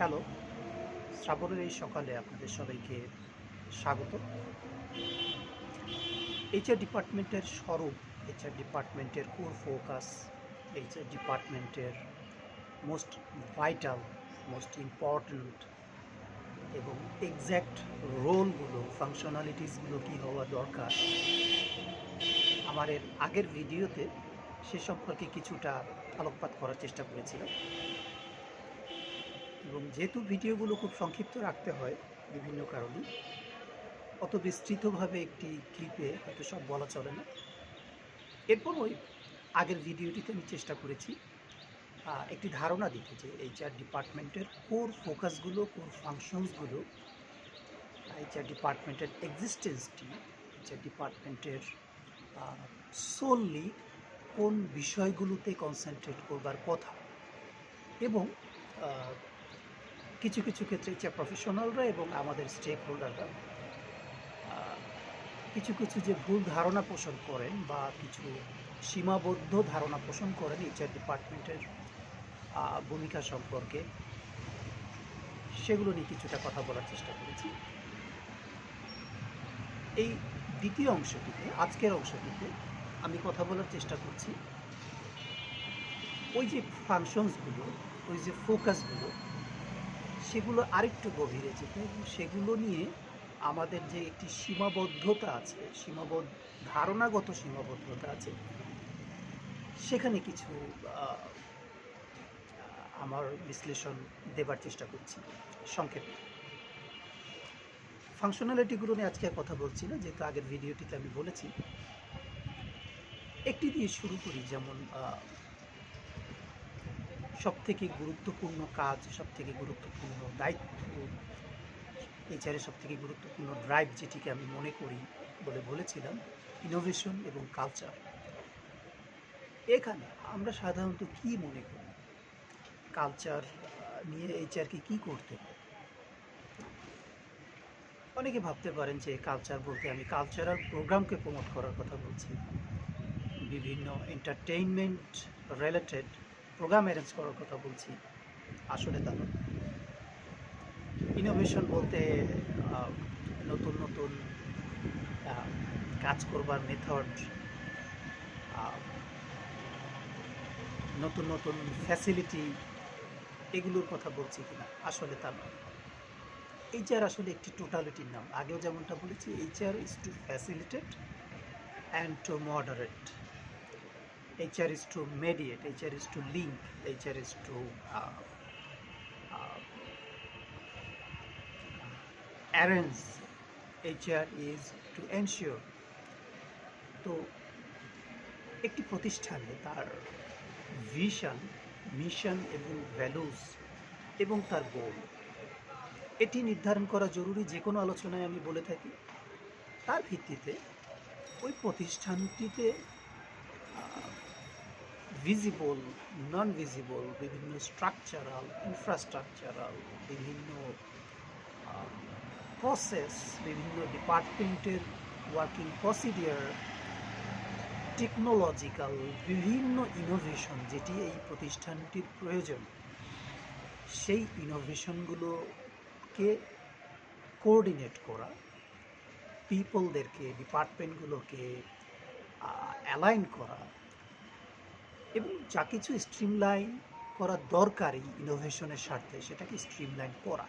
Hello, শ্রাবণের এই সকালে আপনাদের সবাইকে স্বাগত। এইচআর ডিপার্টমেন্টের স্বরূপ এইচআর ডিপার্টমেন্টের কোর ফোকাস এইচআর ডিপার্টমেন্টের মোস্ট ভাইটাল, মোস্ট ইম্পর্ট্যান্ট এবং এক্স্যাক্ট রোলগুলো, ফাংশনালিটিসগুলো কী হওয়া দরকার, আমার এর আগের ভিডিওতে সে সম্পর্কে কিছুটা আলোকপাত করার চেষ্টা করেছিলাম। এবং যেহেতু ভিডিওগুলো খুব সংক্ষিপ্ত রাখতে হয় বিভিন্ন কারণে, অত বিস্তৃতভাবে একটি ক্লিপে হয়তো সব বলা চলে না। এরপর ওই আগের ভিডিওটিতে আমি চেষ্টা করেছি একটি ধারণা দিতে যে এইচআর ডিপার্টমেন্টের কোর ফোকাসগুলো কোর ফাংশনসগুলো এইচআর ডিপার্টমেন্টের এক্সিস্টেন্সটি এইচআর ডিপার্টমেন্টের সোললি কোন বিষয়গুলোতে কনসেন্ট্রেট করবার কথা এবং কিছু কিছু ক্ষেত্রে ইচ্ছা প্রফেশনালরা এবং আমাদের স্টেক হোল্ডাররা কিছু কিছু যে ভুল ধারণা পোষণ করেন বা কিছু সীমাবদ্ধ ধারণা পোষণ করেন এইচআর ডিপার্টমেন্টের ভূমিকা সম্পর্কে, সেগুলো নিয়ে কিছুটা কথা বলার চেষ্টা করেছি। এই দ্বিতীয় অংশটিতে, আজকের অংশটিতে আমি কথা বলার চেষ্টা করছি। ওই যে ফাংশনসগুলো ওই যে ফোকাসগুলো সেগুলো আরেকটু গভীরে যেতে এবং সেগুলো নিয়ে আমাদের যে একটি সীমাবদ্ধতা আছে, সীমাবদ্ধ, ধারণাগত সীমাবদ্ধতা আছে, সেখানে কিছু আমার বিশ্লেষণ দেবার চেষ্টা করছি। সংক্ষেপে ফাংশনালিটিগুলো নিয়ে আজকে কথা বলছি না, যেহেতু আগের ভিডিওটিতে আমি বলেছি। একটি দিয়ে শুরু করি, যেমন সব থেকে গুরুত্বপূর্ণ কাজ সব থেকে গুরুত্বপূর্ণ দায়িত্ব এইচআরের সব থেকে গুরুত্বপূর্ণ ড্রাইভ যেটিকে আমি মনে করি বলে বলেছিলাম ইনোভেশন এবং কালচার এখানে আমরা সাধারণত কি মনে করি? কালচার নিয়ে এইচআরকে কি করতে হবে? অনেকে ভাবতে পারেন যে কালচার বলতে আমি কালচারাল প্রোগ্রামকে প্রমোট করার কথা বলছি। বিভিন্ন এন্টারটেইনমেন্ট রিলেটেড প্রোগ্রাম অ্যারেঞ্জ করার কথা বলছি। আসলে তা নয়। ইনোভেশন বলতে নতুন নতুন কাজ করবার মেথড নতুন নতুন ফ্যাসিলিটি এগুলোর কথা বলছি কিনা? আসলে তা নয়। এইচআর আসলে একটি টোটালিটির নাম। আগেও যেমনটা বলেছি HR is to facilitate and to moderate HR is to mediate, HR is to link, HR is to uh, uh, arrange, HR is to ensure. তো একটি প্রতিষ্ঠানে তার ভিশন মিশন এবং ভ্যালুস এবং তার গোল এটি নির্ধারণ করা জরুরি যে কোনো আলোচনায় আমি বলে থাকি তার ভিত্তিতে ওই প্রতিষ্ঠানটিতে ভিজিবল নন ভিজিবল বিভিন্ন স্ট্রাকচারাল ইনফ্রাস্ট্রাকচারাল বিভিন্ন প্রসেস বিভিন্ন ডিপার্টমেন্টের ওয়ার্কিং প্রসিডিওর টেকনোলজিক্যাল বিভিন্ন ইনোভেশন যেটি এই প্রতিষ্ঠানটির প্রয়োজন, সেই ইনোভেশনগুলোকে কোঅর্ডিনেট করা পিপলদেরকে ডিপার্টমেন্টগুলোকে অ্যালাইন করা এবং যা কিছু স্ট্রিমলাইন করা দরকারি ইনোভেশনের স্বার্থে, সেটাকে স্ট্রিমলাইন করা।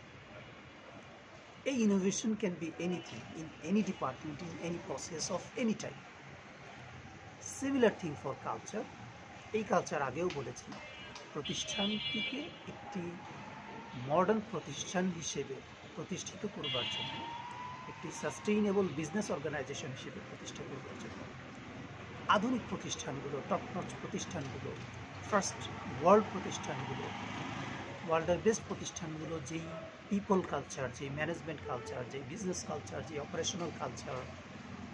এই innovation can be anything in any department in any process of any time similar thing for culture এই কালচার আগেও বলেছি, প্রতিষ্ঠানটিকে একটি মডার্ন প্রতিষ্ঠান হিসেবে প্রতিষ্ঠিত করবার জন্য, একটি সাস্টেইনেবল বিজনেস অর্গানাইজেশন হিসেবে প্রতিষ্ঠা করবার জন্য। আধুনিক প্রতিষ্ঠানগুলো টপ নচ প্রতিষ্ঠানগুলো ফার্স্ট ওয়ার্ল্ড প্রতিষ্ঠানগুলো ওয়ার্ল্ডের বেস্ট প্রতিষ্ঠানগুলো, যেই পিপল কালচার যেই ম্যানেজমেন্ট কালচার যেই বিজনেস কালচার যেই operational culture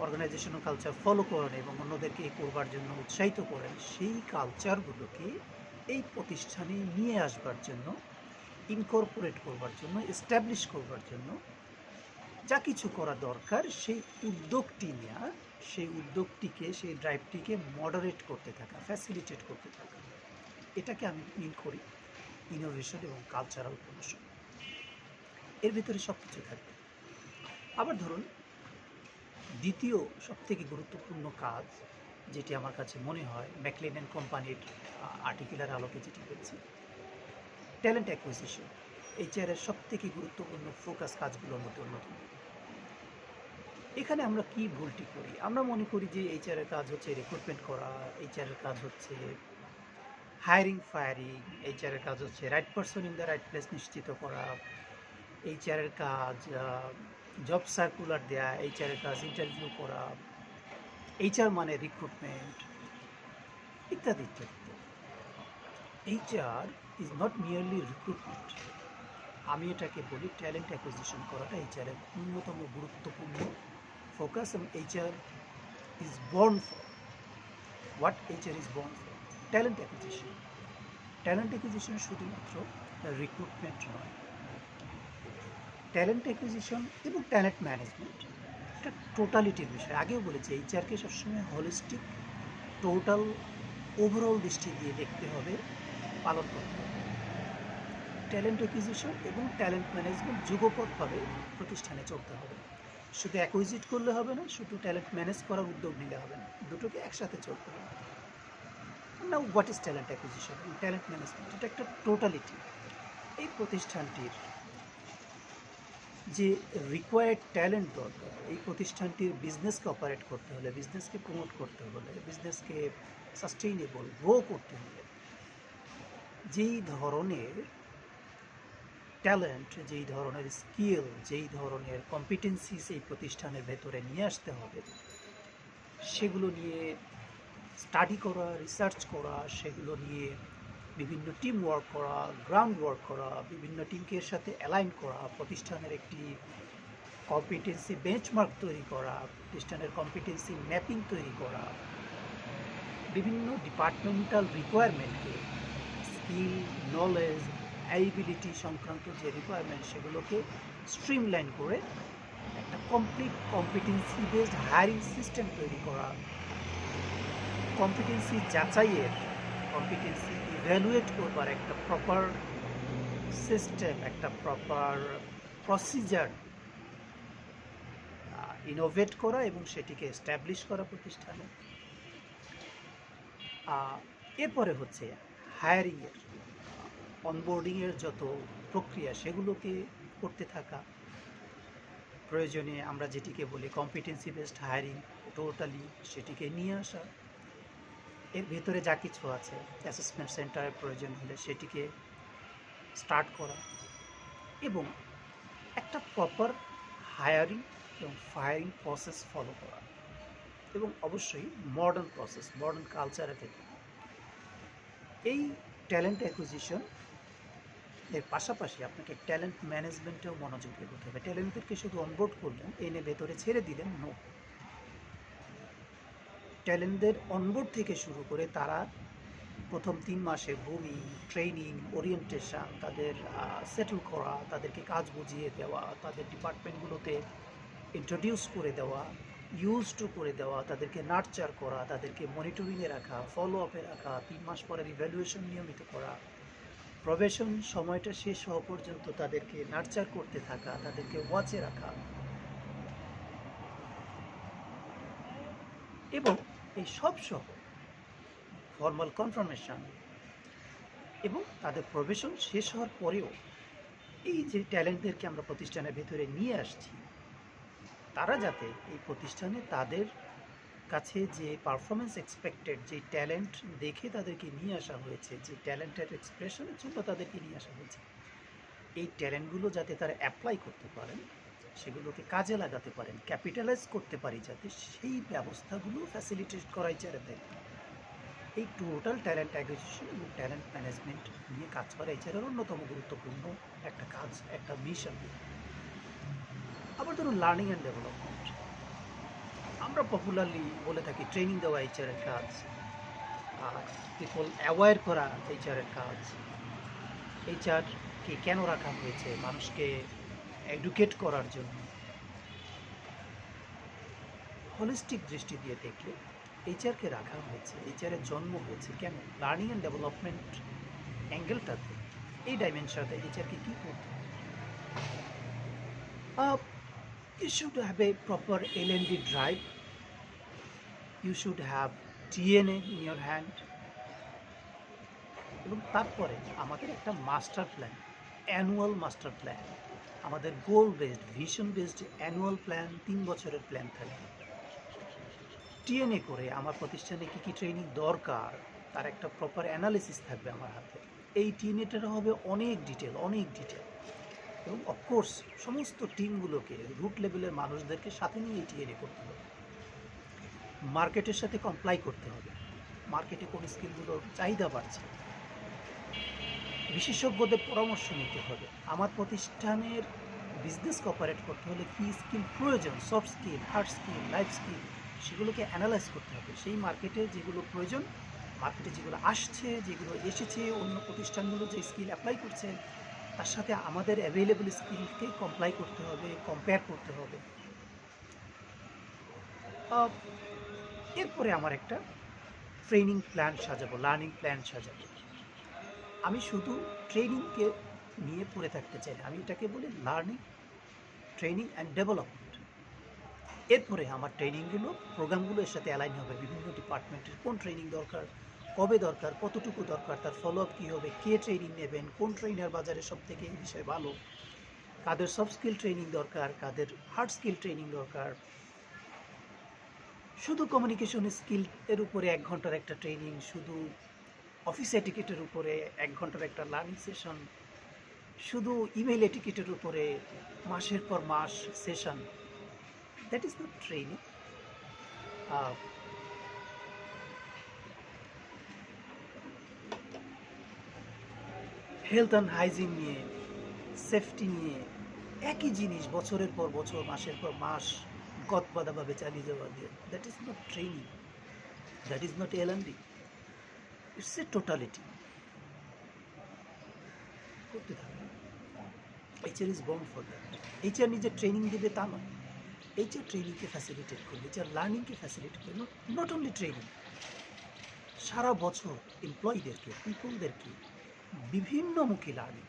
organisational culture follow করেন এবং অন্যদেরকে এই করবার জন্য উৎসাহিত করেন, সেই কালচারগুলোকে এই প্রতিষ্ঠানে নিয়ে আসবার জন্য ইনকর্পোরেট করবার জন্য এস্টাবলিশ করবার জন্য যা কিছু করা দরকার, সেই উদ্যোগটি নেওয়া সেই উদ্যোগটিকে, সেই ড্রাইভটিকে মডারেট করতে থাকা ফ্যাসিলিটেট করতে থাকা। এটাকে আমি মিন করি ইনোভেশন এবং কালচারাল প্রমোশন এর ভিতরে সব কিছু থাকবে। আবার ধরুন, দ্বিতীয় সবথেকে গুরুত্বপূর্ণ কাজ যেটি আমার কাছে মনে হয় ম্যাকলেন অ্যান্ড কোম্পানির আর্টিকেলের আলোকে যেটি বলছি ট্যালেন্ট অ্যাকুইজিশন এইচআরের সব থেকে গুরুত্বপূর্ণ ফোকাস কাজগুলোর মধ্যে অন্যতম। এখানে আমরা কি ভুলটি করি? আমরা মনে করি যে এইচআরের কাজ হচ্ছে রিক্রুটমেন্ট করা এইচআরের কাজ হচ্ছে হায়ারিং ফায়ারিং এইচআরের কাজ হচ্ছে right person in the right place নিশ্চিত করা এইচআরের কাজ জব সার্কুলার দেয়া এইচআরের কাজ ইন্টারভিউ করা এইচআর মানে রিক্রুটমেন্ট ইত্যাদি ইত্যাদি। HR is not merely recruitment আমি এটাকে বলি ট্যালেন্ট অ্যাকুইজিশন করাটা এইচআরের অন্যতম গুরুত্বপূর্ণ ফোকাস এবং HR is born for what HR is born for talent acquisition talent acquisition শুধুমাত্র রিক্রুটমেন্ট নয়। ট্যালেন্ট অ্যাকুইজিশন এবং ট্যালেন্ট ম্যানেজমেন্ট একটা টোটালিটির বিষয়। আগেও বলেছি এইচআরকে সবসময় হলিস্টিক টোটাল ওভারঅল দৃষ্টি দিয়ে দেখতে হবে, পালন করতে হবে। ট্যালেন্ট অ্যাকুইজিশন এবং ট্যালেন্ট ম্যানেজমেন্ট যুগপথভাবে প্রতিষ্ঠানে চলতে হবে। শুধু অ্যাকুইজিট করলে হবে না, শুধু ট্যালেন্ট ম্যানেজ করার উদ্যোগ নিলে হবে না। দুটোকে একসাথে চলতে হবে। না what is talent acquisition talent management এটা একটা টোটালিটি এই প্রতিষ্ঠানটির যে রিকোয়ার্ড ট্যালেন্ট দরকার, এই প্রতিষ্ঠানটির বিজনেসকে অপারেট করতে হলে বিজনেসকে প্রমোট করতে হলে বিজনেসকে সাস্টেইনেবল গ্রো করতে হলে, যেই ধরনের ট্যালেন্ট যেই ধরনের স্কিল যেই ধরনের কম্পিটেন্সি সেই প্রতিষ্ঠানের ভেতরে নিয়ে আসতে হবে। সেগুলো নিয়ে স্টাডি করা রিসার্চ করা, সেগুলো নিয়ে বিভিন্ন টিম ওয়ার্ক করা গ্রাউন্ড ওয়ার্ক করা, বিভিন্ন টিমকে সাথে অ্যালাইন করা, প্রতিষ্ঠানের একটি কম্পিটেন্সি বেঞ্চমার্ক তৈরি করা, প্রতিষ্ঠানের কম্পিটেন্সি ম্যাপিং তৈরি করা, বিভিন্ন ডিপার্টমেন্টাল রিকোয়ারমেন্টকে স্কিল নলেজ অ্যাবিলিটি সংক্রান্ত যে রিকোয়ারমেন্ট সেগুলোকে স্ট্রিমলাইন করে একটা complete competency based hiring system তৈরি করা। কম্পিটেন্সি যাচাইয়ের কম্পিটেন্সি ইভ্যালুয়েট করবার একটা প্রপার সিস্টেম একটা প্রপার প্রসিজার ইনোভেট করা এবং সেটিকে এস্টাবলিশ করা প্রতিষ্ঠানে। এরপরে হচ্ছে হায়ারিংয়ের অনবোর্ডিংয়ের যত প্রক্রিয়া, সেগুলোকে করতে থাকা প্রয়োজনে আমরা যেটিকে বলি কম্পিটেন্সি বেসড হায়ারিং টোটালি সেটিকে নিয়ে আসা। এর ভেতরে যা কিছু আছে অ্যাসেসমেন্ট সেন্টারের প্রয়োজন হলে সেটিকে স্টার্ট করা এবং একটা প্রপার হায়ারিং এবং ফায়ারিং প্রসেস ফলো করা এবং অবশ্যই মডার্ন প্রসেস মডার্ন কালচারের থেকে। এই ট্যালেন্ট অ্যাকুইজিশন এর পাশাপাশি আপনাকে ট্যালেন্ট ম্যানেজমেন্টেও মনোযোগী করতে হবে। ট্যালেন্টদেরকে শুধু অনবোর্ড করলেন, এনে ভেতরে ছেড়ে দিলেন নো ট্যালেন্টদের অনবোর্ড থেকে শুরু করে তারা প্রথম তিন মাসে গ্রুমিং ট্রেনিং ওরিয়েন্টেশন তাদের সেটেল করা, তাদেরকে কাজ বুঝিয়ে দেওয়া, তাদের ডিপার্টমেন্টগুলোতে ইন্ট্রোডিউস করে দেওয়া ইউজ টু করে দেওয়া, তাদেরকে নার্চার করা, তাদেরকে মনিটরিংয়ে রাখা ফলো আপে রাখা, তিন মাস পরের ইভ্যালুয়েশন নিয়মিত করা। প্রবেশন সময়টা শেষ হওয়া পর্যন্ত তাদেরকে নার্চার করতে থাকা, তাদেরকে ওয়াচে রাখা। এবং এই সব সহ ফর্মাল কনফার্মেশন এবং তাদের প্রবেশন শেষ হওয়ার পরেও এই যে ট্যালেন্টদেরকে আমরা প্রতিষ্ঠানের ভেতরে নিয়ে আসছি, তারা যাতে এই প্রতিষ্ঠানে তাদের কাছে যে পারফরমেন্স এক্সপেক্টেড যে ট্যালেন্ট দেখে তাদেরকে নিয়ে আসা হয়েছে, যে ট্যালেন্টের এক্সপ্রেশনের জন্য তাদেরকে নিয়ে আসা হয়েছে, এই ট্যালেন্টগুলো যাতে তারা অ্যাপ্লাই করতে পারেন, সেগুলোকে কাজে লাগাতে পারেন ক্যাপিটালাইজ করতে পারি যাতে সেই ব্যবস্থাগুলো ফ্যাসিলিটেট করাই চারে দেয় এই টোটাল ট্যালেন্ট অ্যাকুইজিশন এবং ট্যালেন্ট ম্যানেজমেন্ট নিয়ে কাজ করা এছাড়াও অন্যতম গুরুত্বপূর্ণ একটা কাজ, একটা মিশন আবার ধরুন লার্নিং অ্যান্ড ডেভেলপমেন্ট আমরা পপুলারলি বলে থাকি ট্রেনিং দেওয়া এইচআরের কাজ আর পিপল অ্যাওয়ার করা এইচআরের কাজ এইচআরকে কেন রাখা হয়েছে? মানুষকে এডুকেট করার জন্য। হলিস্টিক দৃষ্টি দিয়ে দেখলে এইচআরকে রাখা হয়েছে এইচআরের জন্ম হয়েছে কেন? লার্নিং অ্যান্ড ডেভেলপমেন্ট অ্যাঙ্গেলটাতে এই ডাইমেনশনতে এইচআরকে কী করতে হবে? you should have a proper L&D drive. You should have DNA in your hand. এবং তারপরে আমাদের একটা master plan annual master plan আমাদের goal based vision based annual plan তিন বছরের প্ল্যান থাকবে টিএনএ করে আমার প্রতিষ্ঠানে কী কী ট্রেনিং দরকার, তার একটা প্রপার অ্যানালিসিস থাকবে আমার হাতে। এই টিএনএটার হবে অনেক ডিটেল অনেক ডিটেল এবং অফকোর্স সমস্ত টিমগুলোকে রুট লেভেলের মানুষদেরকে সাথে নিয়ে টিএনএ করতে হবে। মার্কেটের সাথে কমপ্লাই করতে হবে। মার্কেটে কোন স্কিলগুলোর চাহিদা বাড়ছে? বিশেষজ্ঞদের পরামর্শ নিতে হবে। আমার প্রতিষ্ঠানের বিজনেস কপারেট করতে হলে কী স্কিল প্রয়োজন? Soft skill hard skill life skill সেগুলোকে অ্যানালাইজ করতে হবে। সেই মার্কেটে যেগুলো প্রয়োজন, মার্কেটে যেগুলো আসছে, যেগুলো এসেছে, অন্য প্রতিষ্ঠানগুলো যে স্কিল অ্যাপ্লাই করছে, তার সাথে আমাদের অ্যাভেলেবল স্কিলকে কমপ্লাই করতে হবে কম্পেয়ার করতে হবে। এরপরে আমার একটা ট্রেনিং প্ল্যান সাজাবো, লার্নিং প্ল্যান সাজাবো। আমি শুধু ট্রেনিংকে নিয়ে পড়ে থাকতে চাই না, আমি এটাকে বলি লার্নিং, ট্রেনিং অ্যান্ড ডেভেলপমেন্ট। এরপরে আমার ট্রেনিংগুলো প্রোগ্রামগুলোর সাথে অ্যালাইন হবে, বিভিন্ন ডিপার্টমেন্টের কোন ট্রেনিং দরকার, কবে দরকার, কতটুকু দরকার, তার ফলো আপ কী হবে, কে ট্রেনিং নেবেন, কোন ট্রেনার বাজারে সব থেকে এই বিষয়ে ভালো, কাদের সফট স্কিল ট্রেনিং দরকার, কাদের হার্ড স্কিল ট্রেনিং দরকার শুধু কমিউনিকেশন স্কিল এর উপরে এক ঘণ্টার একটা ট্রেনিং শুধু অফিস এটিকেটের উপরে এক ঘণ্টার একটা লার্নিং সেশন শুধু ইমেল এটিকেটের উপরে মাসের পর মাস session that is not training health and hygiene নিয়ে সেফটি নিয়ে একই জিনিস বছরের পর বছর, মাসের পর মাস গদবাদাভাবে চালিয়ে যাওয়া দিয়ে that is not training that is not all it's a totality করতে থাকবে HR is born for that HR নিজে ট্রেনিং দেবে তা নয়। এইচআর ট্রেনিংকে ফ্যাসিলিটেট করবে। এইচআর লার্নিংকে ফ্যাসিলিটেট করবে। নট অনলি ট্রেনিং সারা বছর এমপ্লয়ীদেরকে পিপলদেরকে বিভিন্নমুখী লার্নিং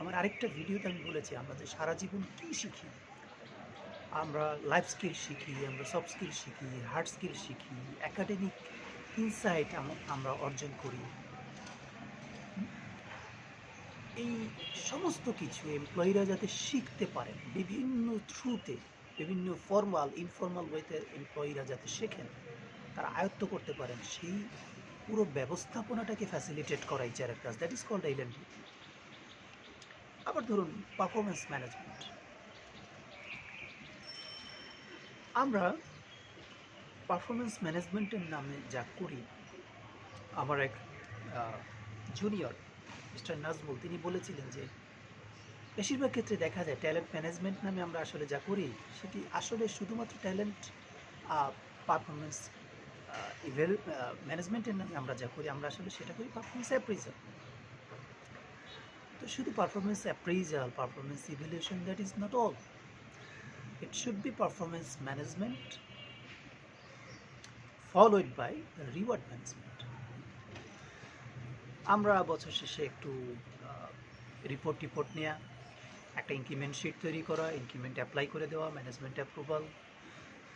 আমার আরেকটা ভিডিওতে আমি বলেছি, আমরা যে সারা জীবন কী শিখি? আমরা লাইফ স্কিল শিখি, আমরা সফট স্কিল শিখি হার্ড স্কিল শিখি একাডেমিক ইনসাইট আমরা অর্জন করি। এই সমস্ত কিছু এমপ্লয়িরা যাতে শিখতে পারেন বিভিন্ন থ্রুতে বিভিন্ন ফর্মাল ইনফর্মাল ওয়েতে এমপ্লয়িরা যাতে শেখেন, তারা আয়ত্ত করতে পারেন, সেই পুরো ব্যবস্থাপনাটাকে ফ্যাসিলিটেট করা এইচআরের কাজ দ্যাট ইজ কল্ড আইল্যান্ড আবার ধরুন পারফরমেন্স ম্যানেজমেন্ট আমরা পারফরমেন্স ম্যানেজমেন্টের নামে যা করি, আমার এক জুনিয়র মিস্টার নাজমুল তিনি বলেছিলেন যে, বেশিরভাগ ক্ষেত্রে দেখা যায় ট্যালেন্ট ম্যানেজমেন্ট নামে আমরা আসলে যা করি, সেটি আসলে শুধুমাত্র ট্যালেন্ট পারফরমেন্স ইভেল ম্যানেজমেন্টের নামে আমরা যা করি, আমরা আসলে সেটা করি পারফরমেন্স অ্যাপ্রিজাল তো শুধু performance appraisal performance evaluation that is not all it should be performance management followed by reward management. আমরা বছর শেষে একটু রিপোর্ট টিপোর্ট নেওয়া একটা ইনক্রিমেন্ট শিট তৈরি করা ইনক্রিমেন্ট অ্যাপ্লাই করে দেওয়া ম্যানেজমেন্ট অ্যাপ্রুভাল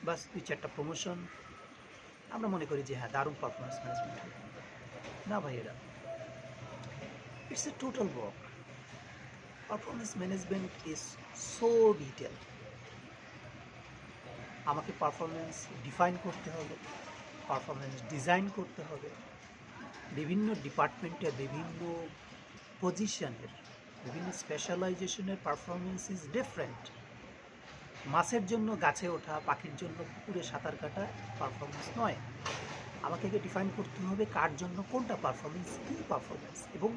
বাস দুই চারটা প্রমোশন আমরা মনে করি যে হ্যাঁ দারুণ পারফরমেন্স ম্যানেজমেন্ট না ভাই, এরা it's a total work performance management is so detail আমাকে পারফরমেন্স ডিফাইন করতে হবে পারফরমেন্স ডিজাইন করতে হবে। বিভিন্ন ডিপার্টমেন্টের বিভিন্ন পজিশনের বিভিন্ন স্পেশালাইজেশনের পারফরমেন্স ইজ ডিফারেন্ট মাছের জন্য গাছে ওঠা, পাখির জন্য পুকুরে সাঁতার কাটা পারফরমেন্স নয়। আমাকে ডিফাইন করতে হবে কার জন্য কোনটা পারফরমেন্স কী পারফরমেন্স এবং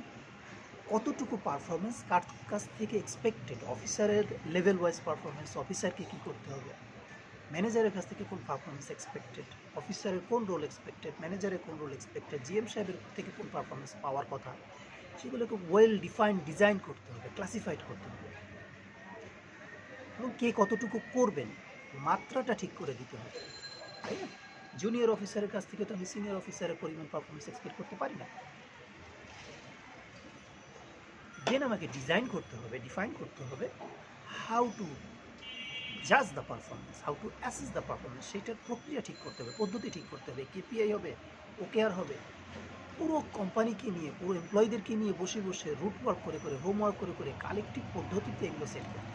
কতটুকু পারফরমেন্স কার কাছ থেকে এক্সপেক্টেড অফিসারের লেভেল ওয়াইজ পারফরমেন্স অফিসারকে কী করতে হবে। ম্যানেজারের কাছ থেকে কোন পারফরমেন্স এক্সপেক্টেড অফিসারের কোন রোল এক্সপেক্টেড ম্যানেজারের কোন রোল এক্সপেক্টেড জিএম সাহেবের থেকে কোন পারফরমেন্স পাওয়ার কথা? সেগুলোকে ওয়েল ডিফাইন ডিজাইন করতে হবে ক্লাসিফাইড করতে হবে। এবং কে কতটুকু করবেন? মাত্রাটা ঠিক করে দিতে হবে, তাই না? জুনিয়র অফিসারের কাছ থেকে তো আমি সিনিয়র অফিসারের পরিমাণ পারফরমেন্স এক্সপেক্ট করতে পারি না। দেন আমাকে ডিজাইন করতে হবে ডিফাইন করতে হবে হাউ টু জাজ the performance how to assess the performance সেটার প্রক্রিয়া ঠিক করতে হবে, পদ্ধতি ঠিক করতে হবে কেপিআই হবে ওকেআর হবে। পুরো কোম্পানিকে নিয়ে, পুরো এমপ্লয়ীদেরকে নিয়ে বসে বসে রুট ওয়ার্ক করে করে হোমওয়ার্ক করে করে কালেকটিভ পদ্ধতিতে এগুলো সেট করতে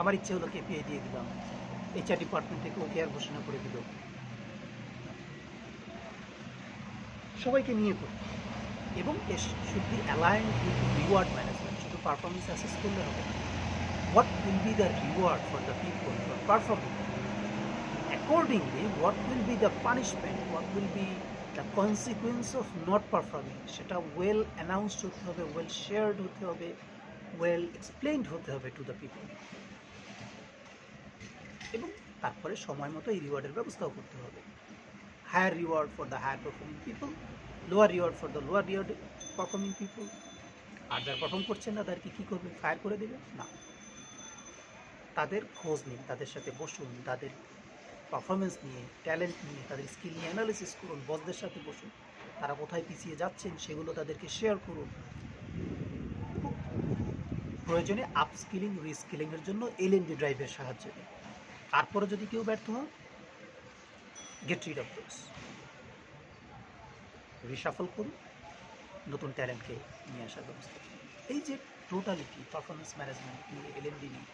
আমার ইচ্ছে হলো কেপিআই দিয়ে দিলাম। এইচআর ডিপার্টমেন্ট থেকে ওকেআর ঘোষণা করে দিল। সবাইকে নিয়ে করতে এবং should be align with reward management শুধু পারফরমেন্স অ্যাসেস করলে হবে না। What will be the reward for the people for performing. Accordingly, what will be the punishment, what will be the consequence of not performing? সেটা well announced হতে হবে well shared হতে হবে well explained হতে হবে টু দ্য পিপল এবং তারপরে সময় মতো এই রিওয়ার্ডের ব্যবস্থাও করতে হবে। Higher reward for the higher performing people lower reward for the lower reward performing people আর যারা পারফর্ম করছেন না তাদেরকে কী করবেন? ফায়ার করে দেবে না। তাদের খোঁজ নিন, তাদের সাথে বসুন, তাদের পারফরমেন্স নিয়ে ট্যালেন্ট নিয়ে, তাদের স্কিল নিয়ে অ্যানালিসিস করুন বসদের সাথে বসুন, তারা কোথায় পিছিয়ে যাচ্ছেন সেগুলো তাদেরকে শেয়ার করুন। প্রয়োজনে আপস্কিলিং রিস্কিলিংয়ের জন্য এল এন ডি ড্রাইভের সাহায্য নিন। তারপরে যদি কেউ ব্যর্থ হন get rid of those reshuffle করুন, নতুন ট্যালেন্টকে নিয়ে আসার ব্যবস্থা এই যে টোটালিটি পারফরমেন্স ম্যানেজমেন্ট নিয়ে এল এন ডি নিয়ে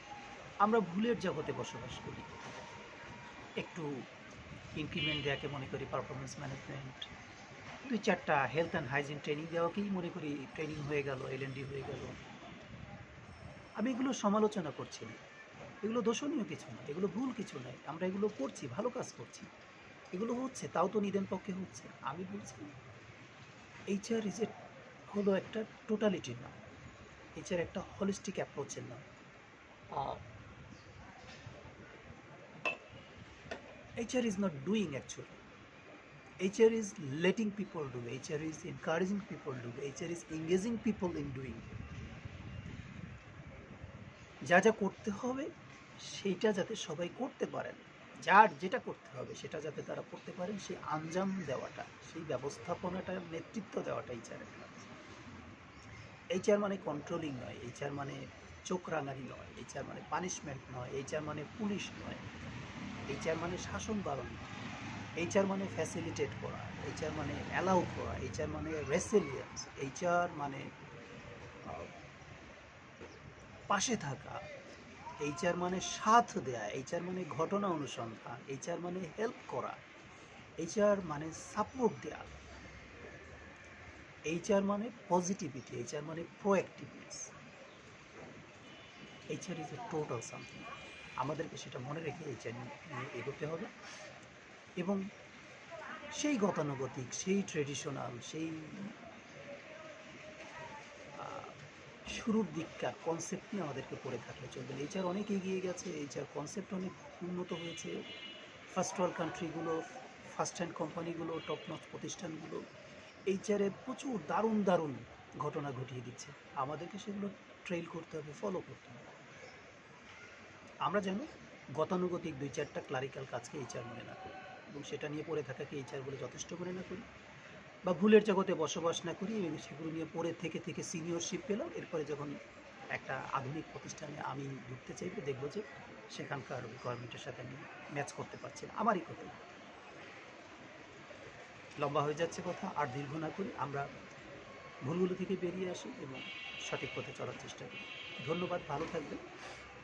আমরা ভুলের জগতে বসবাস করি। একটু ইনক্রিমেন্ট দেওয়াকে মনে করি পারফরমেন্স ম্যানেজমেন্ট দুই চারটা হেলথ অ্যান্ড হাইজিন ট্রেনিং দেওয়াকেই মনে করি ট্রেনিং হয়ে গেল এলএনডি হয়ে গেল। আমি এগুলো সমালোচনা করছি না। এগুলো দোষণীয় কিছু না, এগুলো ভুল কিছু নয় আমরা এগুলো করছি, ভালো কাজ করছি। এগুলো হচ্ছে, তাও তো নিদেন পক্ষে হচ্ছে আমি বলছি এইচআর ইজ এ হলো একটা টোটালিটির নাম। এইচআর একটা হলিস্টিক অ্যাপ্রোচের নাম। HR is not doing, actually. HR is letting people do. HR is encouraging people do. HR is engaging people in doing. যা যা করতে হবে সেইটা যাতে সবাই করতে পারেন যার যেটা করতে হবে, সেটা যাতে তারা করতে পারেন সেই আঞ্জাম দেওয়াটা, সেই ব্যবস্থাপনাটা, নেতৃত্ব দেওয়াটা এইচআরের কাজ এইচআর মানে কন্ট্রোলিং নয় এইচআর মানে চোখ রাঙানি নয় এইচআর মানে পানিশমেন্ট নয় এইচআর মানে পুলিশ নয় এইচআর মানে শাসন পালন এইচআর মানে ফ্যাসিলিটেট করা এইচআর মানে অ্যালাউ করা এইচআর মানে রেসিলিয়েন্স এইচআর মানে পাশে থাকা এইচআর মানে সাথ দেয়া এইচআর মানে ঘটনা অনুসন্ধান এইচআর মানে হেল্প করা এইচআর মানে সাপোর্ট দেয়া এইচআর মানে পজিটিভিটি এইচআর মানে proactiveness HR is a total something আমাদেরকে সেটা মনে রেখে এগোতে হবে। এবং সেই গতানুগতিক, সেই ট্রেডিশনাল সেই শুরুর দিককার কনসেপ্ট নিয়ে আমাদেরকে পড়ে থাকলে চলবে না। এইচআর অনেক এগিয়ে গেছে। এইচআর কনসেপ্ট অনেক উন্নত হয়েছে। ফার্স্ট ওয়ার্ল্ড কান্ট্রিগুলো ফার্স্ট হ্যান্ড কোম্পানিগুলো টপ নচ প্রতিষ্ঠানগুলো এইচআরে প্রচুর দারুণ দারুণ ঘটনা ঘটিয়ে দিচ্ছে। আমাদেরকে সেগুলো ট্রেল করতে হবে ফলো করতে হবে। আমরা যেন গতানুগতিক দুই চারটা ক্লারিক্যাল কাজকে এইচআর মনে না করি এবং সেটা নিয়ে পড়ে থাকাকে এইচআর বলে যথেষ্ট মনে না করি বা ভুলের জগতে বসবাস না করি এবং সেগুলো নিয়ে পড়ে থেকে থেকে সিনিয়রশিপ পেলাম। এরপরে যখন একটা আধুনিক প্রতিষ্ঠানে আমি ঢুকতে চাইব, দেখব যে সেখানকার রিকোয়ারমেন্টের সাথে আমি ম্যাচ করতে পারছি না। আমারই কথা। লম্বা হয়ে যাচ্ছে কথা, আর দীর্ঘ না করি। আমরা ভুলগুলো থেকে বেরিয়ে আসি এবং সঠিক পথে চলার চেষ্টা করি। ধন্যবাদ, ভালো থাকবেন।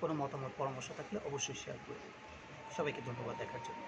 কোনো মতামত পরামর্শ থাকলে অবশ্যই শেয়ার করবেন সবাইকে ধন্যবাদ দেখার জন্য।